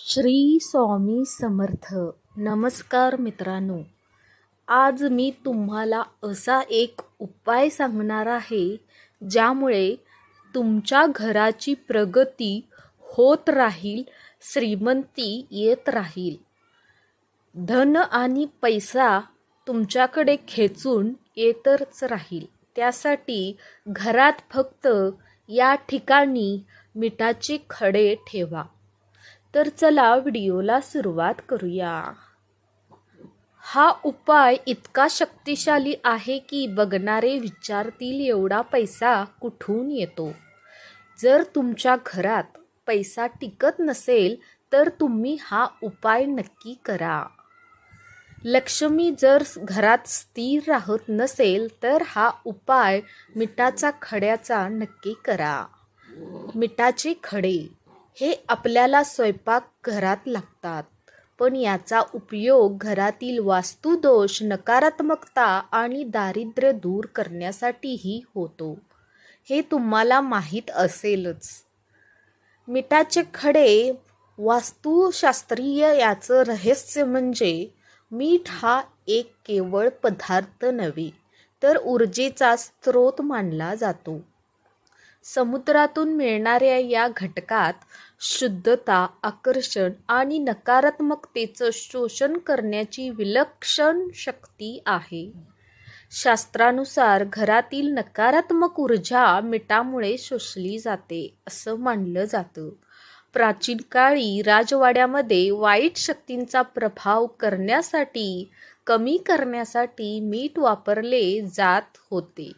श्री स्वामी समर्थ. नमस्कार मित्रांनो. आज मी तुम्हाला असा एक उपाय सांगणार आहे ज्यामुळे तुमच्या घराची प्रगती होत राहील श्रीमंती येत राहील. धन आणि पैसा तुमच्याकडे खेचून येतच राहील. त्यासाठी घरात फक्त या ठिकाणी मिठाचे खडे ठेवा. तर चला व्हिडिओला सुरुवात करूया. हा उपाय इतका शक्तिशाली आहे की बघणारे विचारतील एवढा पैसा कुठून येतो? जर तुमच्या घरात पैसा टिकत नसेल तर तुम्ही हा उपाय नक्की करा. लक्ष्मी जर घरात स्थिर राहत नसेल तर हा उपाय मिठाचा खड्याचा नक्की करा. मिठाचे खडे हे आपल्याला स्वयंपाक घरात लागतात. पण याचा उपयोग घरातील वास्तुदोष नकारात्मकता आणि दारिद्र्य दूर करण्यासाठीही होतो. हे तुम्हाला माहीत असेलच. मिठाचे खडे वास्तुशास्त्रीय याचं रहस्य म्हणजे मीठ हा एक केवळ पदार्थ नव्हे तर ऊर्जेचा स्रोत मानला जातो. समुद्रातून मिळणाऱ्या या घटकात शुद्धता आकर्षण आणि नकारात्मकतेचं शोषण करण्याची विलक्षण शक्ती आहे. शास्त्रानुसार घरातील नकारात्मक ऊर्जा मिठामुळे शोषली जाते असं मानलं जातं. प्राचीन काळी राजवाड्यामध्ये वाईट शक्तींचा प्रभाव करण्यासाठी कमी करण्यासाठी मीठ वापरले जात होते.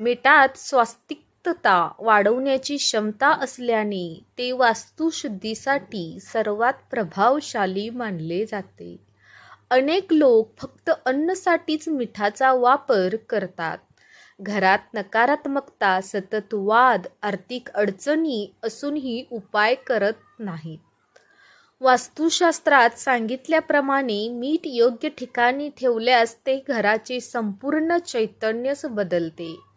मिठात स्वास्तिक मुक्तता वाढवण्याची क्षमता असल्याने ते वास्तुशुद्धीसाठी सर्वात प्रभावशाली मानले जाते. अनेक लोक फक्त अन्नसाठीच मिठाचा वापर करतात. घरात नकारात्मकता सतत वाद आर्थिक अडचणी असूनही उपाय करत नाहीत. वास्तुशास्त्रात सांगितल्याप्रमाणे मीठ योग्य ठिकाणी ठेवल्यास ते घराचे संपूर्ण चैतन्यच बदलते.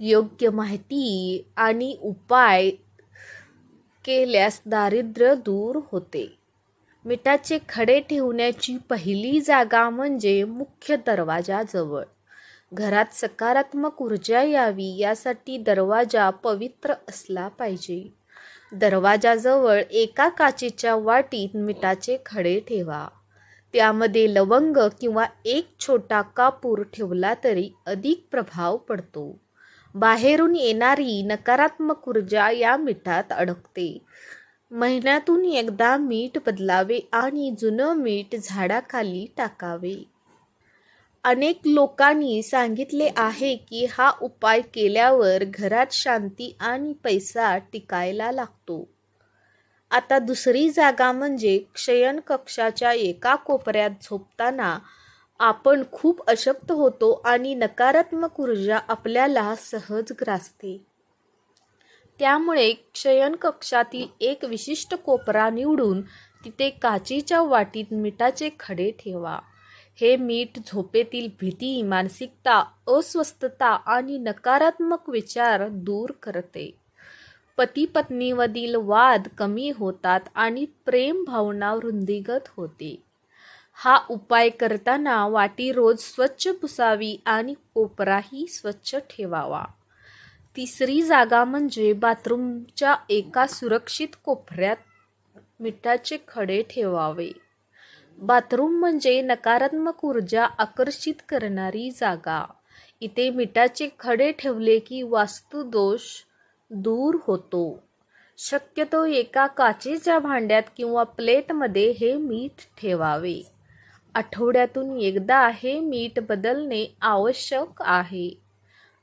योग्य माहिती आणि उपाय केल्यास दारिद्र्य दूर होते. मिठाचे खडे ठेवण्याची पहिली जागा म्हणजे मुख्य दरवाजाजवळ घरात सकारात्मक ऊर्जा यावी यासाठी दरवाजा पवित्र असला पाहिजे. दरवाजाजवळ एका काचेच्या वाटीत मिठाचे खडे ठेवा. त्यामध्ये लवंग किंवा एक छोटा कापूर ठेवला तरी अधिक प्रभाव पडतो. बाहेरून येणारी नकारात्मक ऊर्जा या मिठात अडकते. महिन्यातून एकदा मीठ बदलावे आणि जुनं मीठ झाडाखाली टाकावे. अनेक लोकांनी सांगितले आहे की हा उपाय केल्यावर घरात शांती आणि पैसा टिकायला लागतो. आता दुसरी जागा म्हणजे क्षयन कक्षाच्या एका कोपऱ्यात झोपताना आपण खूप अशक्त होतो आणि नकारात्मक ऊर्जा आपल्याला सहज ग्रासते. त्यामुळे क्षयन कक्षातील एक विशिष्ट कोपरा निवडून तिथे काचीच्या वाटीत मिठाचे खडे ठेवा. हे मीठ झोपेतील भीती मानसिकता अस्वस्थता आणि नकारात्मक विचार दूर करते. पती पत्नीमधील वाद कमी होतात आणि प्रेम भावना वृद्धिगत होते. हा उपाय करताना वाटी रोज स्वच्छ पुसावी आणि कोपराही स्वच्छ ठेवावा. तिसरी जागा म्हणजे बाथरूमच्या एका सुरक्षित कोपऱ्यात मिठाचे खडे ठेवावे. बाथरूम म्हणजे नकारात्मक ऊर्जा आकर्षित करणारी जागा. इथे मिठाचे खडे ठेवले की वास्तुदोष दूर होतो. शक्यतो एका काचेच्या भांड्यात किंवा प्लेटमध्ये हे मीठ ठेवावे. आठवड्यातून एकदा हे मीठ बदलणे आवश्यक आहे.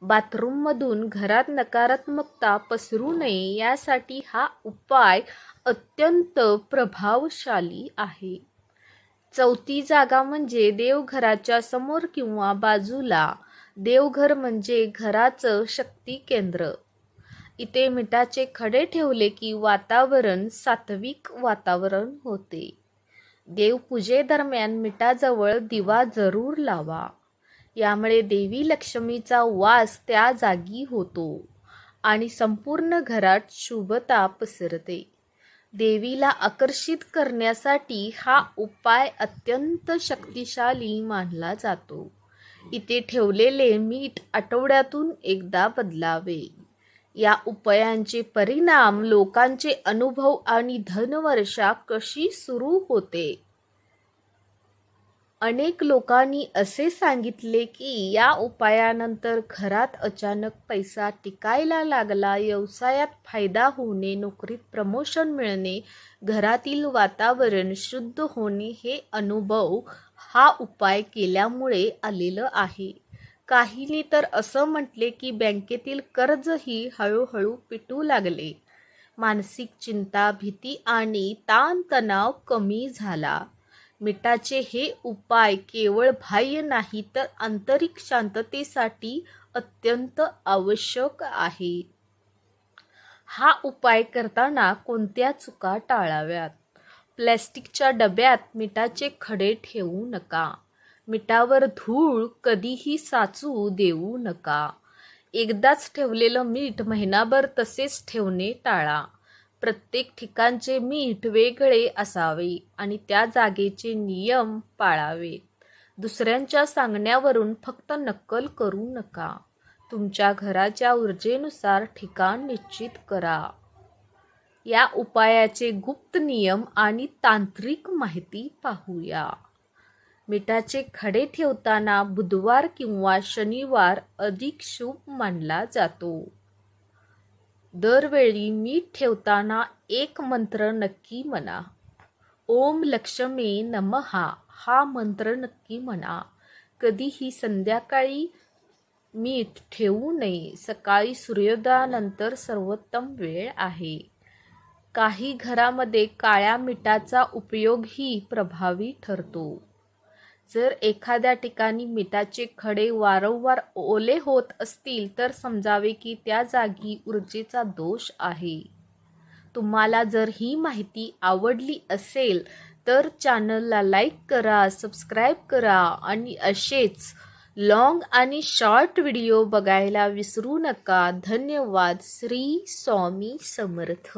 बाथरूममधून घरात नकारात्मकता पसरू नये यासाठी हा उपाय अत्यंत प्रभावशाली आहे. चौथी जागा म्हणजे देवघराच्या समोर किंवा बाजूला. देवघर म्हणजे घराचं शक्ती केंद्र. इथे मिठाचे खडे ठेवले की वातावरण सात्विक वातावरण होते. देवपूजेदरम्यान मिठाजवळ दिवा जरूर लावा. यामुळे देवी लक्ष्मीचा वास त्या जागी होतो आणि संपूर्ण घरात शुभता पसरते. देवीला आकर्षित करण्यासाठी हा उपाय अत्यंत शक्तिशाली मानला जातो. इथे ठेवलेले मीठ आठवड्यातून एकदा बदलावे. या उपायांचे परिणाम लोकांचे अनुभव आणि धनवर्षा कशी सुरू होते? अनेक लोकांनी असे सांगितले की या उपायानंतर घरात अचानक पैसा टिकायला लागला व्यवसायात फायदा होणे नोकरीत प्रमोशन मिळणे घरातील वातावरण शुद्ध होणे हे अनुभव हा उपाय केल्यामुळे आलेलं आहे. काहींनी तर असं म्हटले की बँकेतील कर्जही हळूहळू पिटू लागले. मानसिक चिंता भीती आणि ताणतणाव कमी झाला. मिठाचे हे उपाय केवळ बाह्य नाही तर आंतरिक शांततेसाठी अत्यंत आवश्यक आहे. हा उपाय करताना कोणत्या चुका टाळाव्यात? प्लॅस्टिकच्या डब्यात मिठाचे खडे ठेवू नका. मिठावर धूळ कधीही साचू देऊ नका. एकदाच ठेवलेलं मीठ महिनाभर तसेच ठेवणे टाळा. प्रत्येक ठिकाणचे मीठ वेगळे असावे आणि त्या जागेचे नियम पाळावेत दुसऱ्यांच्या सांगण्यावरून फक्त नक्कल करू नका. तुमच्या घराच्या ऊर्जेनुसार ठिकाण निश्चित करा. या उपायाचे गुप्त नियम आणि तांत्रिक माहिती पाहूया. मिठाचे खडे ठेवताना बुधवार किंवा शनिवार अधिक शुभ मानला जातो. दरवेळी मीठ ठेवताना एक मंत्र नक्की म्हणा. ओम लक्ष्मी नमहा हा मंत्र नक्की म्हणा. कधीही संध्याकाळी मीठ ठेवू नये. सकाळी सूर्योदयानंतर सर्वोत्तम वेळ आहे. काही घरामध्ये काळ्या मिठाचा उपयोगही प्रभावी ठरतो. जर एखाद्या ठिकाणी मिठाचे खडे वारंवार ओले होत असतील तर समजावे की त्या जागी ऊर्जेचा दोष आहे. तुम्हाला जर ही माहिती आवडली असेल तर चॅनलला लाईक करा सबस्क्राईब करा आणि असेच लॉंग आणि शॉर्ट व्हिडिओ बघायला विसरू नका. धन्यवाद. श्री स्वामी समर्थ.